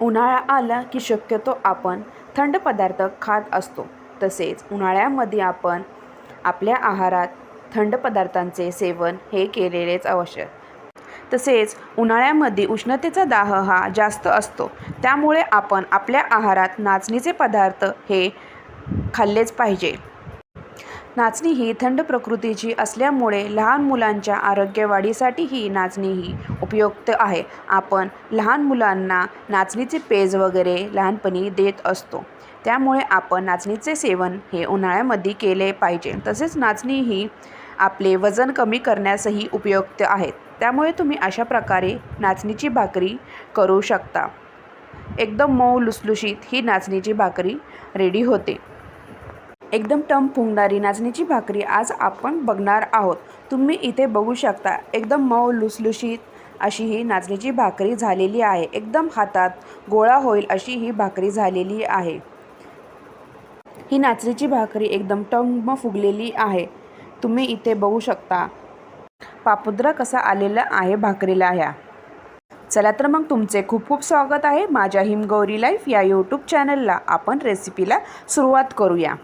उन्हाळा आला की शक्यतो आपण थंड पदार्थ खात असतो. तसेच उन्हाळ्यामध्ये आपण आपल्या आहारात थंड पदार्थांचे सेवन हे केलेलेच आवश्यक. तसेच उन्हाळ्यामध्ये उष्णतेचा दाह हा जास्त असतो. त्यामुळे आपण आपल्या आहारात नाचणीचे पदार्थ हे खाल्लेच पाहिजे. नाचणी ही थंड प्रकृतीची असल्यामुळे लहान मुलांच्या आरोग्यवाढीसाठी ही नाचणी ही उपयुक्त आहे. आपण लहान मुलांना नाचणीचे पेज वगैरे लहानपणी देत असतो. त्यामुळे आपण नाचणीचे सेवन हे उन्हाळ्यामध्ये केले पाहिजे. तसेच नाचणी ही आपले वजन कमी करण्यासही उपयुक्त आहेत त्यामुळे तुम्ही अशा प्रकारे नाचणीची भाकरी करू शकता. एकदम मऊ लुसलुशीत ही नाचणीची भाकरी रेडी होते. एकदम टम फुंगणारी नाचणीची भाकरी आज आपण बघणार आहोत. तुम्ही इथे बघू शकता एकदम मऊ लुसलुशीत अशी ही नाचणीची भाकरी झालेली आहे. एकदम हातात गोळा होईल अशी ही भाकरी झालेली आहे. ही नाचणीची भाकरी एकदम टम फुगलेली आहे. तुम्ही इथे बघू शकता पापुद्रा कसा आलेला आहे भाकरीला ह्या. चला तर मग तुमचे खूप खूप स्वागत आहे माझ्या हिमगौरी लाईफ या यूट्यूब चॅनलला. आपण रेसिपीला सुरुवात करूया.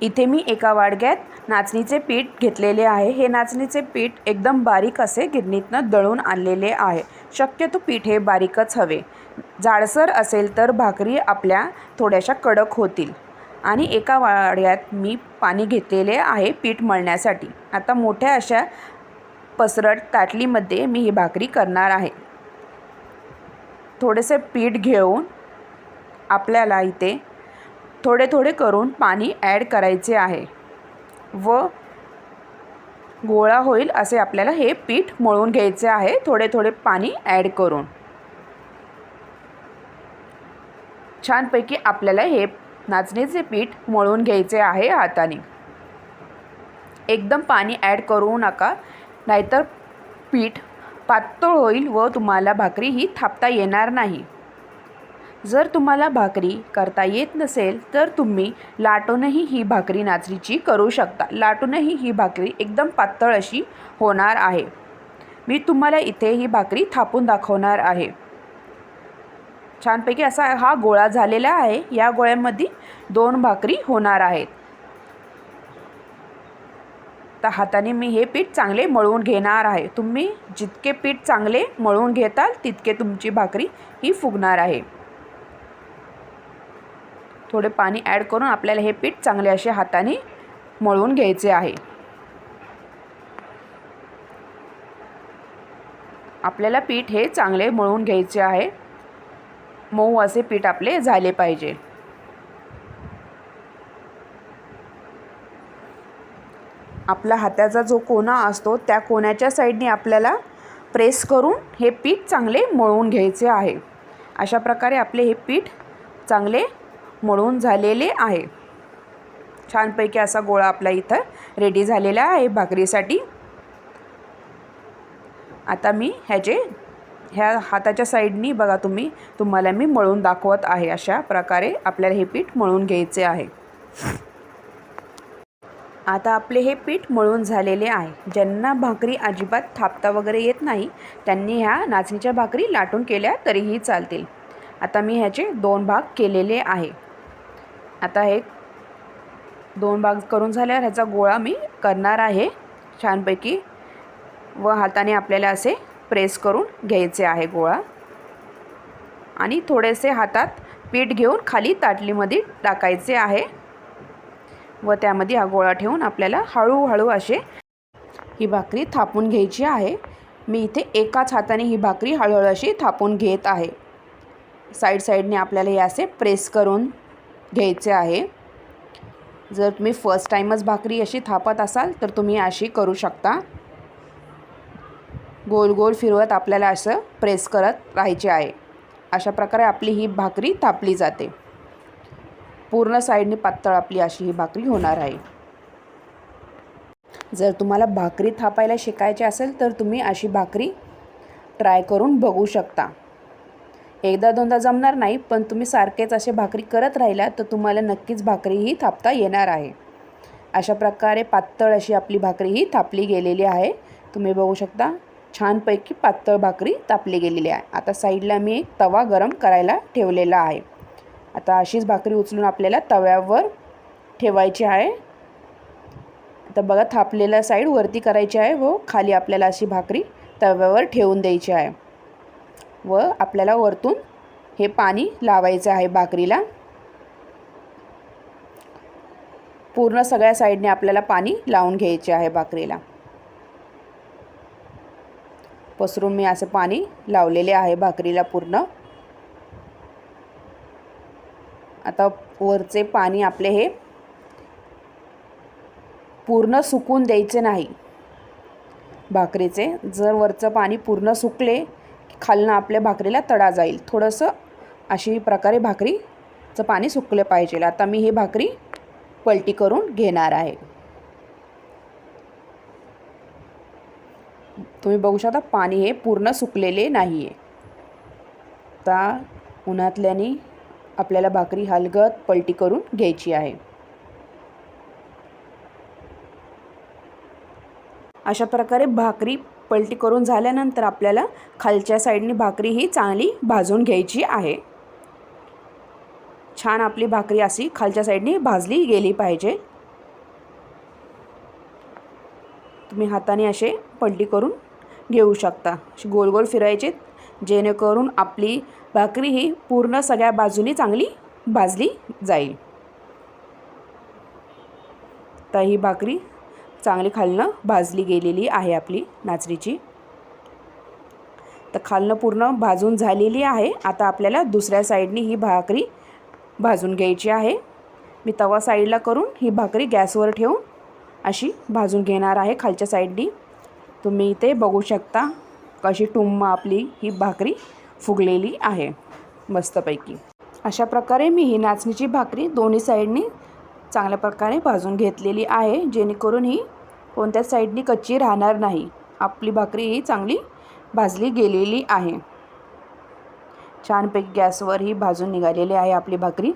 इथे मी एका वाडग्यात नाचणीचे पीठ घेतलेले आहे. हे नाचणीचे पीठ एकदम बारीक असे गिरणीतनं दळून आणलेले आहे. शक्यतो पीठ हे बारीकच हवे. जाडसर असेल तर भाकरी आपल्या थोड्याशा कडक होतील. आणि एका वाड्यात मी पाणी घेतलेले आहे पीठ मळण्यासाठी. आता मोठ्या अशा पसरट ताटलीमध्ये मी ही भाकरी करणार आहे. थोडेसे पीठ घेऊन आपल्याला इथे थोडे थोडे करून पाणी ॲड करायचे आहे. व गोळा होईल असे आपल्याला हे पीठ मळून घ्यायचे आहे. थोडे थोडे पाणी ॲड करून. छानपैकी आपल्याला हे नाचणीचे पीठ मळून घ्यायचे आहे हाताने. एकदम पाणी ॲड करू नका नाहीतर पीठ पातळ होईल व तुम्हाला भाकरी ही थापता येणार नाही. जर तुम्हाला भाकरी करता येत नसेल तर तुम्ही लाटूनही ही भाकरी नाचणीची करू शकता. लाटूनही ही भाकरी एकदम पातळ अशी होणार आहे. मी तुम्हाला इथे ही भाकरी थापून दाखवणार आहे. छानपैकी असा हा गोळा झालेला आहे. या गोळ्यामध्ये दोन भाकरी होणार आहेत. तर हाताने मी हे पीठ चांगले मळून घेणार आहे. तुम्ही जितके पीठ चांगले मळून घेताल तितके तुमची भाकरी ही फुगणार आहे. थोडे पाणी ॲड करून आपल्याला हे पीठ चांगले असे हाताने मळून घ्यायचे आहे. आपल्याला पीठ हे चांगले मळून घ्यायचे आहे. मऊ असे पीठ आपले झाले पाहिजे. आपला हाताचा जो कोना असतो त्या कोण्याच्या साईडने आपल्याला प्रेस करून हे पीठ चांगले मळून घ्यायचे आहे. अशा प्रकारे आपले हे पीठ चांगले मळून झालेले आहे. छानपैकी असा गोळा आपला इथं रेडी झालेला आहे भाकरीसाठी. आता मी ह्याचे ह्या हाताच्या साईडनी बघा तुम्ही तुम्हाला मी मळून दाखवत आहे अशा प्रकारे आपल्याला हे पीठ मळून घ्यायचे आहे. आता आपले हे पीठ मळून झालेले आहे. ज्यांना भाकरी अजिबात थापता वगैरे येत नाही त्यांनी ह्या नाचणीच्या भाकरी लाटून केल्या तरीही चालतील. आता मी ह्याचे दोन भाग केलेले आहे. आता हे दोन भाग करून झाल्यावर ह्याचा गोळा मी करणार आहे. छानपैकी व हाताने आपल्याला असे प्रेस करून घ्यायचे आहे गोळा. आणि थोडेसे हातात पीठ घेऊन खाली ताटलीमध्ये टाकायचे आहे. व त्यामध्ये हा गोळा ठेवून आपल्याला हळूहळू असे ही भाकरी थापून घ्यायची आहे. मी इथे एकाच हाताने ही भाकरी हळूहळू अशी थापून घेत आहे. साईड साईडने आपल्याला हे असे प्रेस करून घ्यायचे आहे. जर तुम्ही फर्स्ट टाईमच भाकरी अशी थापत असाल तर तुम्ही अशी करू शकता. गोल गोल फिरवत आपल्याला असं प्रेस करत राहायचे आहे. अशा प्रकारे आपली ही भाकरी थापली जाते. पूर्ण साईडने पातळ आपली अशी ही भाकरी होणार आहे. जर तुम्हाला भाकरी थापायला शिकायची असेल तर तुम्ही अशी भाकरी ट्राय करून बघू शकता. एकदा दोनदा जमणार नाही पण तुम्ही सारखेच असे भाकरी करत राहिला तर तुम्हाला नक्कीच भाकरीही थापता येणार आहे. अशा प्रकारे पातळ अशी आपली भाकरी ही थापली गेलेली आहे. तुम्ही बघू शकता छानपैकी पातळ भाकरी तापली गेलेली आहे. आता साईडला मी एक तवा गरम करायला ठेवलेला आहे. आता अशीच भाकरी उचलून आपल्याला तव्यावर ठेवायची आहे. आता बघा थापलेला साईड वरती करायची आहे व खाली आपल्याला अशी भाकरी तव्यावर ठेवून द्यायची आहे. व आपल्याला वरतून हे पाणी लावायचं आहे भाकरीला. पूर्ण सगळ्या साईडने आपल्याला पाणी लावून घ्यायचे आहे भाकरीला. पसरून मी असं पाणी लावलेले आहे भाकरीला पूर्ण. आता वरचे पाणी आपले हे पूर्ण सुकून द्यायचे नाही. भाकरीचे जर वरचं पाणी पूर्ण सुकले खालनं आपल्या भाकरीला तडा जाईल. थोडंसं अशी प्रकारे भाकरीचं पाणी सुकलं पाहिजे. आता मी ही भाकरी पलटी करून घेणार आहे. तुम्ही बघू शकता पाणी हे पूर्ण सुकलेले नाही आहे आता उन्हातल्याने आपल्याला भाकरी हलगत पलटी करून घ्यायची आहे. अशा प्रकारे भाकरी पलटी करून झाल्यानंतर आपल्याला खालच्या साईडनी भाकरी ही चांगली भाजून घ्यायची आहे. छान आपली भाकरी अशी खालच्या साईडनी भाजली गेली पाहिजे. तुम्ही हाताने असे पलटी करून घेऊ शकता. अशी गोल गोल फिरायचे जेणेकरून आपली भाकरी ही पूर्ण सगळ्या बाजूनी चांगली भाजली जाईल. तर ही भाकरी चांगली खालनं भाजली गेलेली आहे आपली नाचणीची. तर खालनं पूर्ण भाजून झालेली आहे. आता आपल्याला दुसऱ्या साईडनी ही भाकरी भाजून घ्यायची आहे. मी तवा साईडला करून ही भाकरी गॅसवर ठेवून अशी भाजून घेणार आहे खालच्या साईडनी. तुम्ही इथे बघू शकता कशी टुंब आपली ही भाकरी फुगलेली आहे. मस्तपैकी. अशा प्रकारे मी ही नाचणीची भाकरी दोन्ही साईडनी चांगल्या प्रकारे भाजून घेतलेली आहे जेणेकरून ही कोणत्या साईडनी कच्ची राहणार नाही. आपली भाकरी ही चांगली भाजली गेलेली आहे. छानपैकी गॅसवर ही भाजून निघालेली आहे आपली भाकरी.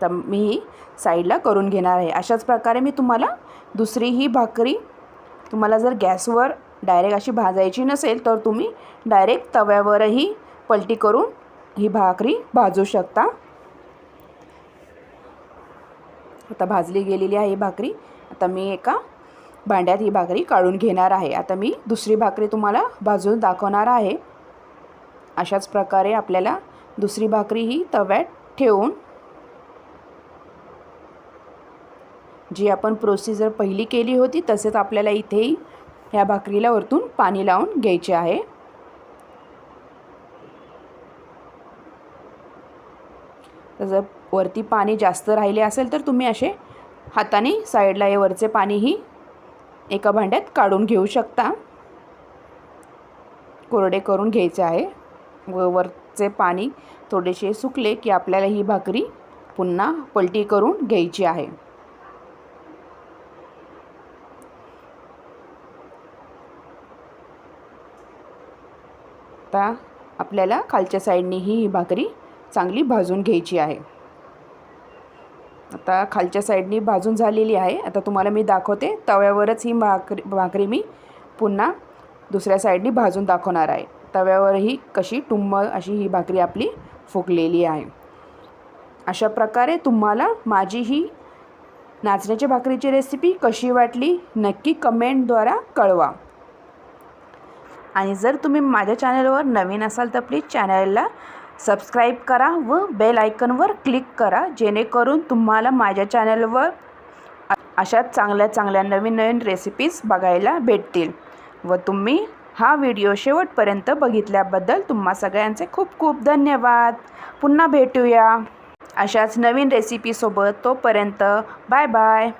तर मी ही साईडला करून घेणार आहे. अशाच प्रकारे मी तुम्हाला दुसरी ही भाकरी तुम्हाला जर गॅसवर डायरेक्ट अशी भाजायची नसेल तर तुम्ही डायरेक्ट तव्यावरही पलटी करून ही भाकरी भाजू शकता. आता भाजली गेलेली आहे भाकरी. आता मी एका भांड्यात ही भाकरी काढून घेणार आहे. आता मी दुसरी भाकरी तुम्हाला भाजून दाखवणार आहे. अशाच प्रकारे आपल्याला दुसरी भाकरी ही तव्यात ठेवून जी आपण प्रोसिजर पहिली केली होती तसेच आपल्याला इथेही ह्या भाकरीला वरतून पाणी लावून घ्यायचे आहे. जर वरती पाणी जास्त राहिले असेल तर तुम्ही असे हाताने साईडला हे वरचे पाणीही एका भांड्यात काढून घेऊ शकता. कोरडे करून घ्यायचे आहे. व वरचे पाणी थोडेसे सुकले की आपल्याला ही भाकरी पुन्हा पलटी करून घ्यायची आहे. आता आपल्याला खालच्या साईडनी ही भाकरी चांगली भाजून घ्यायची आहे. आता खालच्या साईडनी भाजून झालेली आहे. आता तुम्हाला मी दाखवते. तव्यावरच ही भाकरी भाकरी मी पुन्हा दुसऱ्या साईडनी भाजून दाखवणार आहे. तव्यावरही कशी टुंब अशी ही भाकरी आपली फुगलेली आहे. अशा प्रकारे तुम्हाला माझी ही नाचण्याच्या भाकरीची रेसिपी कशी वाटली नक्की कमेंटद्वारा कळवा. आणि जर तुम्ही माझ्या चॅनलवर नवीन असाल तर प्लीज चॅनलला सबस्क्राईब करा व बेल आयकनवर क्लिक करा जेणेकरून तुम्हाला माझ्या चॅनलवर अशाच चांगल्या चांगल्या नवीन नवीन रेसिपीज बघायला भेटतील. व तुम्ही हा व्हिडिओ शेवटपर्यंत बघितल्याबद्दल तुम्हा सगळ्यांचे खूप खूप धन्यवाद. पुन्हा भेटूया. अशाच नवीन रेसिपीसोबत तोपर्यंत बाय बाय.